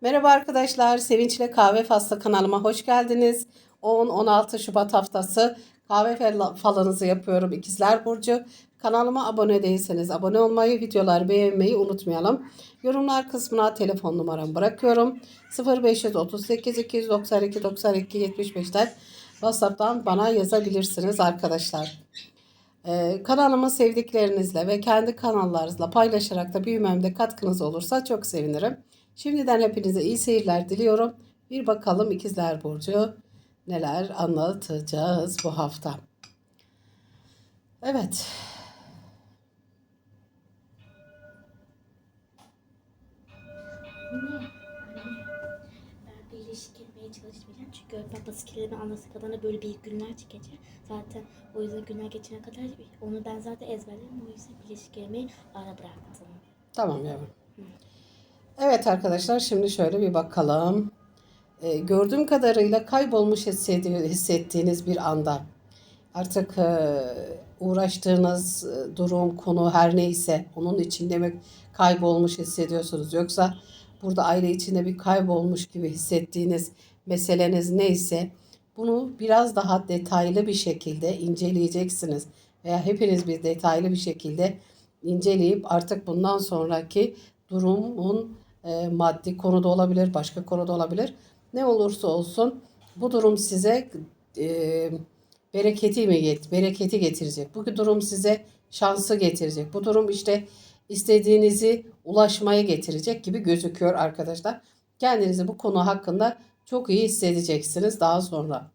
Merhaba arkadaşlar, Sevinçle Kahve Faslı kanalıma hoş geldiniz. 10-16 Şubat haftası kahve fal- falınızı yapıyorum İkizler Burcu. Kanalıma abone değilseniz abone olmayı, videoları beğenmeyi unutmayalım. Yorumlar kısmına telefon numaramı bırakıyorum. 0538 292 92 75'ten WhatsApp'tan bana yazabilirsiniz arkadaşlar. Ee, kanalımı sevdiklerinizle ve kendi kanallarınızla paylaşarak da büyümemde katkınız olursa çok sevinirim. Şimdiden hepinize iyi seyirler diliyorum. Bir bakalım İkizler Burcu neler anlatacağız bu hafta. Evet. Anne, anne. Ben bir etmeye çalışmayacağım. Çünkü babası kelime anlası kadar böyle büyük günler çıkacak. Zaten o yüzden günler geçene kadar onu ben zaten ezberledim. O yüzden bir ilişki etmeyi ara bıraktım. Tamam yavrum. Evet arkadaşlar şimdi şöyle bir bakalım. Ee, gördüğüm kadarıyla kaybolmuş hissettiğiniz bir anda artık e, uğraştığınız e, durum, konu her neyse onun içinde mi kaybolmuş hissediyorsunuz? Yoksa burada aile içinde bir kaybolmuş gibi hissettiğiniz meseleniz neyse bunu biraz daha detaylı bir şekilde inceleyeceksiniz. Veya hepiniz bir detaylı bir şekilde inceleyip artık bundan sonraki durumun e, maddi konuda olabilir, başka konuda olabilir. Ne olursa olsun bu durum size e, bereketi mi get bereketi getirecek. Bu durum size şansı getirecek. Bu durum işte istediğinizi ulaşmaya getirecek gibi gözüküyor arkadaşlar. Kendinizi bu konu hakkında çok iyi hissedeceksiniz daha sonra.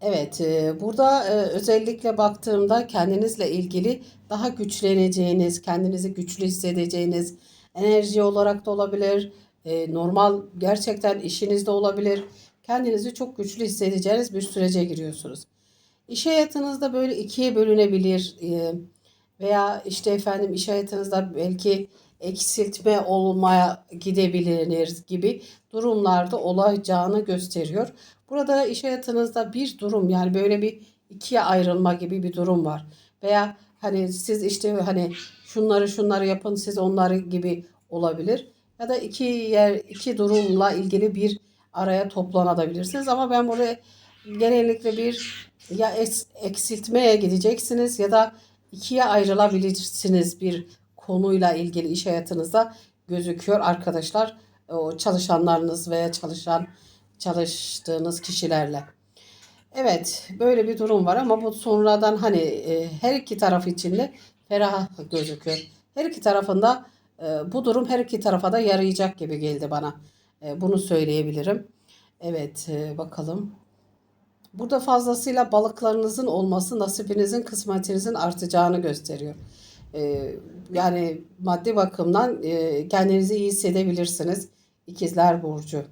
Evet, e, burada e, özellikle baktığımda kendinizle ilgili daha güçleneceğiniz, kendinizi güçlü hissedeceğiniz, enerji olarak da olabilir, e, normal gerçekten işinizde olabilir. Kendinizi çok güçlü hissedeceğiniz bir sürece giriyorsunuz. İş hayatınızda böyle ikiye bölünebilir e, veya işte efendim iş hayatınızda belki eksiltme olmaya gidebilir gibi durumlarda olacağını gösteriyor. Burada iş hayatınızda bir durum yani böyle bir ikiye ayrılma gibi bir durum var. Veya hani siz işte hani şunları şunları yapın siz onları gibi olabilir. Ya da iki yer iki durumla ilgili bir araya toplanabilirsiniz. Ama ben buraya genellikle bir ya eksiltmeye gideceksiniz ya da ikiye ayrılabilirsiniz bir konuyla ilgili iş hayatınızda gözüküyor arkadaşlar. O çalışanlarınız veya çalışan çalıştığınız kişilerle. Evet, böyle bir durum var ama bu sonradan hani e, her iki taraf için de ferah gözüküyor. Her iki tarafında e, bu durum her iki tarafa da yarayacak gibi geldi bana. E, bunu söyleyebilirim. Evet, e, bakalım. Burada fazlasıyla balıklarınızın olması nasibinizin, kısmetinizin artacağını gösteriyor. E, yani maddi bakımdan e, kendinizi iyi hissedebilirsiniz. İkizler Burcu.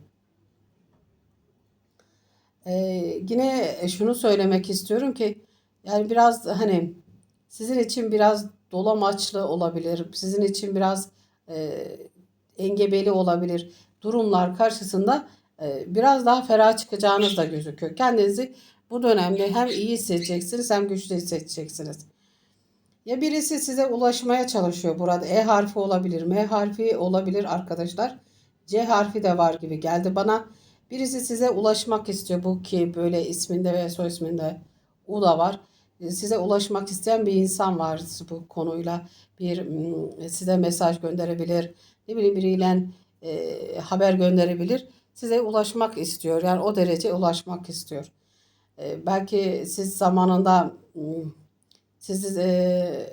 Ee, yine şunu söylemek istiyorum ki yani biraz hani sizin için biraz dolamaçlı olabilir. Sizin için biraz e, engebeli olabilir. Durumlar karşısında e, biraz daha ferah çıkacağınız da gözüküyor. Kendinizi bu dönemde hem iyi hissedeceksiniz hem güçlü hissedeceksiniz. Ya birisi size ulaşmaya çalışıyor burada. E harfi olabilir, M harfi olabilir arkadaşlar. C harfi de var gibi geldi bana. Birisi size ulaşmak istiyor. Bu ki böyle isminde ve soy isminde U da var. Size ulaşmak isteyen bir insan var bu konuyla. Bir size mesaj gönderebilir. Ne bileyim biriyle e, haber gönderebilir. Size ulaşmak istiyor. Yani o derece ulaşmak istiyor. E, belki siz zamanında sizi e,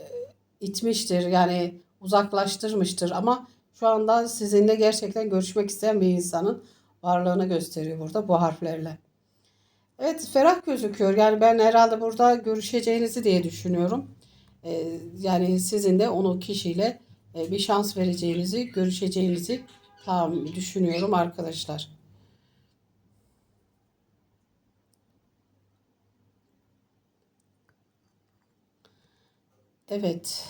itmiştir. Yani uzaklaştırmıştır ama şu anda sizinle gerçekten görüşmek isteyen bir insanın varlığını gösteriyor burada bu harflerle. Evet ferah gözüküyor. Yani ben herhalde burada görüşeceğinizi diye düşünüyorum. Ee, yani sizin de onu kişiyle e, bir şans vereceğinizi, görüşeceğinizi tam düşünüyorum arkadaşlar. Evet.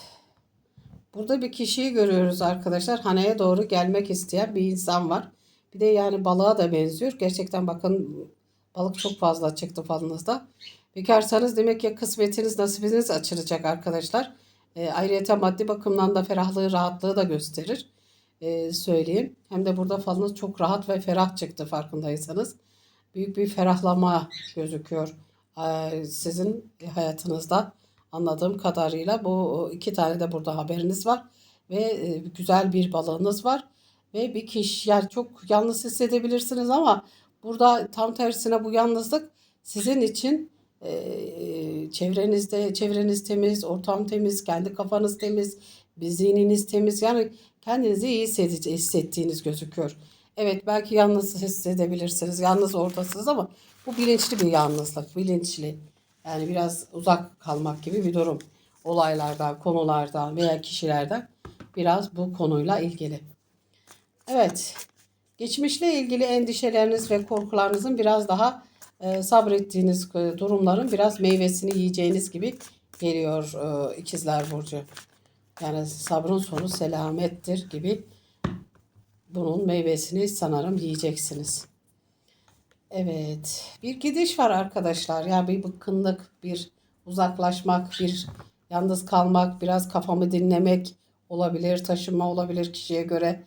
Burada bir kişiyi görüyoruz arkadaşlar. Haneye doğru gelmek isteyen bir insan var. Bir de yani balığa da benziyor. Gerçekten bakın balık çok fazla çıktı falınızda. Bekarsanız demek ki kısmetiniz, nasibiniz açılacak arkadaşlar. E, ayrıca maddi bakımdan da ferahlığı, rahatlığı da gösterir. e, söyleyeyim. Hem de burada falınız çok rahat ve ferah çıktı farkındaysanız. Büyük bir ferahlama gözüküyor e, sizin hayatınızda. Anladığım kadarıyla bu iki tane de burada haberiniz var. Ve e, güzel bir balığınız var. Ve bir kişi yani çok yalnız hissedebilirsiniz ama burada tam tersine bu yalnızlık sizin için e, çevrenizde çevreniz temiz, ortam temiz, kendi kafanız temiz, zihniniz temiz. Yani kendinizi iyi hissettiğiniz gözüküyor. Evet belki yalnız hissedebilirsiniz. Yalnız oradasınız ama bu bilinçli bir yalnızlık. Bilinçli. Yani biraz uzak kalmak gibi bir durum. Olaylardan, konulardan veya kişilerden biraz bu konuyla ilgili. Evet. Geçmişle ilgili endişeleriniz ve korkularınızın biraz daha e, sabrettiğiniz e, durumların biraz meyvesini yiyeceğiniz gibi geliyor e, ikizler burcu. Yani sabrın sonu selamettir gibi bunun meyvesini sanırım yiyeceksiniz. Evet. Bir gidiş var arkadaşlar. Ya bir bıkkınlık, bir uzaklaşmak, bir yalnız kalmak, biraz kafamı dinlemek olabilir, taşınma olabilir kişiye göre.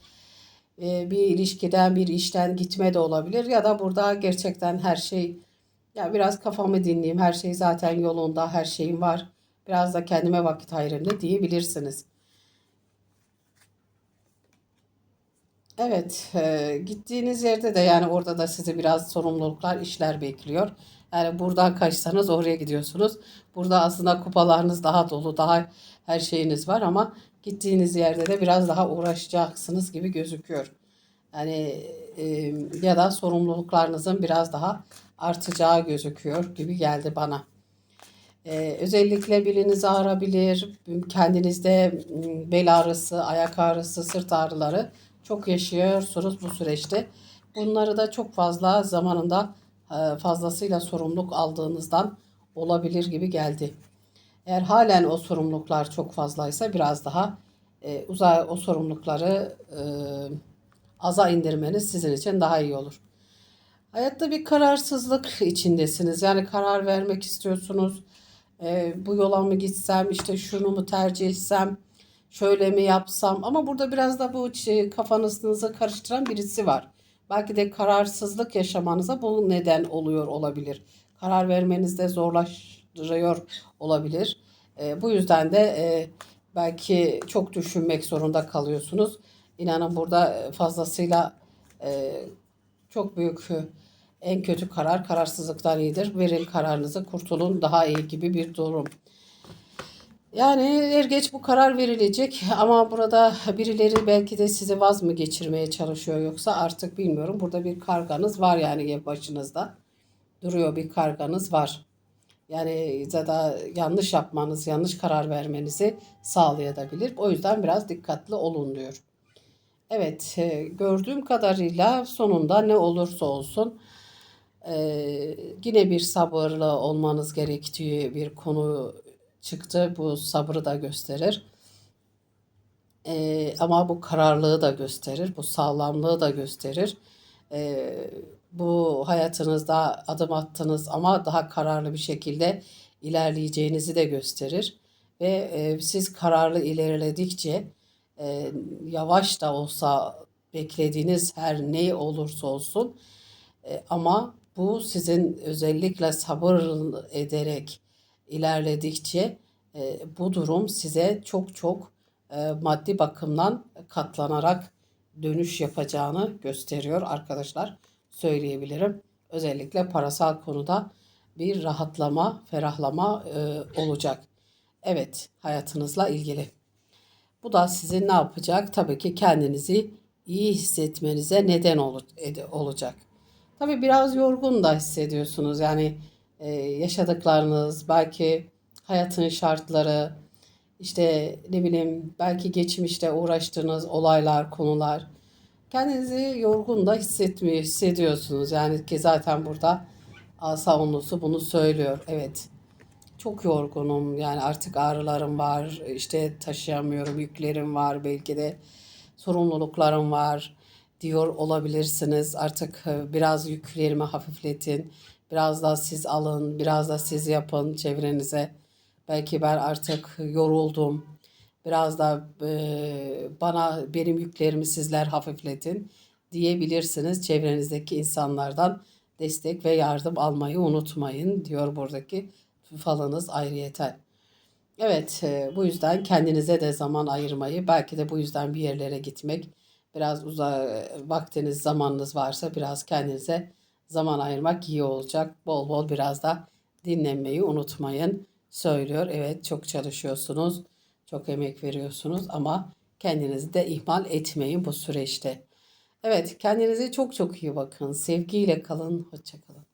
Ee, bir ilişkiden, bir işten gitme de olabilir ya da burada gerçekten her şey ya biraz kafamı dinleyeyim. Her şey zaten yolunda, her şeyim var. Biraz da kendime vakit ayırayım da diyebilirsiniz. Evet, e, gittiğiniz yerde de yani orada da sizi biraz sorumluluklar, işler bekliyor. Yani buradan kaçsanız oraya gidiyorsunuz. Burada aslında kupalarınız daha dolu, daha her şeyiniz var ama gittiğiniz yerde de biraz daha uğraşacaksınız gibi gözüküyor. Yani e, ya da sorumluluklarınızın biraz daha artacağı gözüküyor gibi geldi bana. Ee, özellikle beliniz ağrabilir, kendinizde m, bel ağrısı, ayak ağrısı, sırt ağrıları çok yaşıyorsunuz bu süreçte. Bunları da çok fazla zamanında fazlasıyla sorumluluk aldığınızdan olabilir gibi geldi. Eğer halen o sorumluluklar çok fazlaysa biraz daha e, uza o sorumlulukları e, aza indirmeniz sizin için daha iyi olur. Hayatta bir kararsızlık içindesiniz. Yani karar vermek istiyorsunuz. Ee, bu yola mı gitsem, işte şunu mu tercih etsem, şöyle mi yapsam. Ama burada biraz da bu kafanızı karıştıran birisi var. Belki de kararsızlık yaşamanıza bu neden oluyor olabilir. Karar vermenizde zorlaştırıyor olabilir. Ee, bu yüzden de e, belki çok düşünmek zorunda kalıyorsunuz. İnanın burada fazlasıyla e, çok büyük e, en kötü karar kararsızlıktan iyidir. Verin kararınızı kurtulun daha iyi gibi bir durum. Yani er geç bu karar verilecek ama burada birileri belki de sizi vaz mı geçirmeye çalışıyor yoksa artık bilmiyorum. Burada bir karganız var yani başınızda. Duruyor bir karganız var. Yani ya da yanlış yapmanız, yanlış karar vermenizi sağlayabilir. O yüzden biraz dikkatli olun diyor. Evet, e, gördüğüm kadarıyla sonunda ne olursa olsun e, yine bir sabırlı olmanız gerektiği bir konu çıktı. Bu sabrı da gösterir. E, ama bu kararlılığı da gösterir, bu sağlamlığı da gösterir. E, bu hayatınızda adım attınız ama daha kararlı bir şekilde ilerleyeceğinizi de gösterir. Ve e, siz kararlı ilerledikçe e, yavaş da olsa beklediğiniz her ne olursa olsun e, ama bu sizin özellikle sabır ederek ilerledikçe e, bu durum size çok çok e, maddi bakımdan katlanarak dönüş yapacağını gösteriyor arkadaşlar. Söyleyebilirim. Özellikle parasal konuda bir rahatlama, ferahlama e, olacak. Evet, hayatınızla ilgili. Bu da sizin ne yapacak? Tabii ki kendinizi iyi hissetmenize neden ol- olacak. Tabii biraz yorgun da hissediyorsunuz. Yani e, yaşadıklarınız, belki hayatın şartları, işte ne bileyim belki geçmişte uğraştığınız olaylar, konular. Kendinizi yorgun da hissetmiyor, hissediyorsunuz. Yani ki zaten burada asa bunu söylüyor. Evet. Çok yorgunum yani artık ağrılarım var işte taşıyamıyorum yüklerim var belki de sorumluluklarım var diyor olabilirsiniz. Artık e, biraz yüklerimi hafifletin biraz da siz alın biraz da siz yapın çevrenize. Belki ben artık yoruldum Biraz da e, bana benim yüklerimi sizler hafifletin diyebilirsiniz. Çevrenizdeki insanlardan destek ve yardım almayı unutmayın diyor buradaki falınız ayrıyeten. Evet, bu yüzden kendinize de zaman ayırmayı, belki de bu yüzden bir yerlere gitmek, biraz uza vaktiniz, zamanınız varsa biraz kendinize zaman ayırmak iyi olacak. Bol bol biraz da dinlenmeyi unutmayın söylüyor. Evet, çok çalışıyorsunuz, çok emek veriyorsunuz ama kendinizi de ihmal etmeyin bu süreçte. Evet, kendinize çok çok iyi bakın. Sevgiyle kalın, hoşça kalın.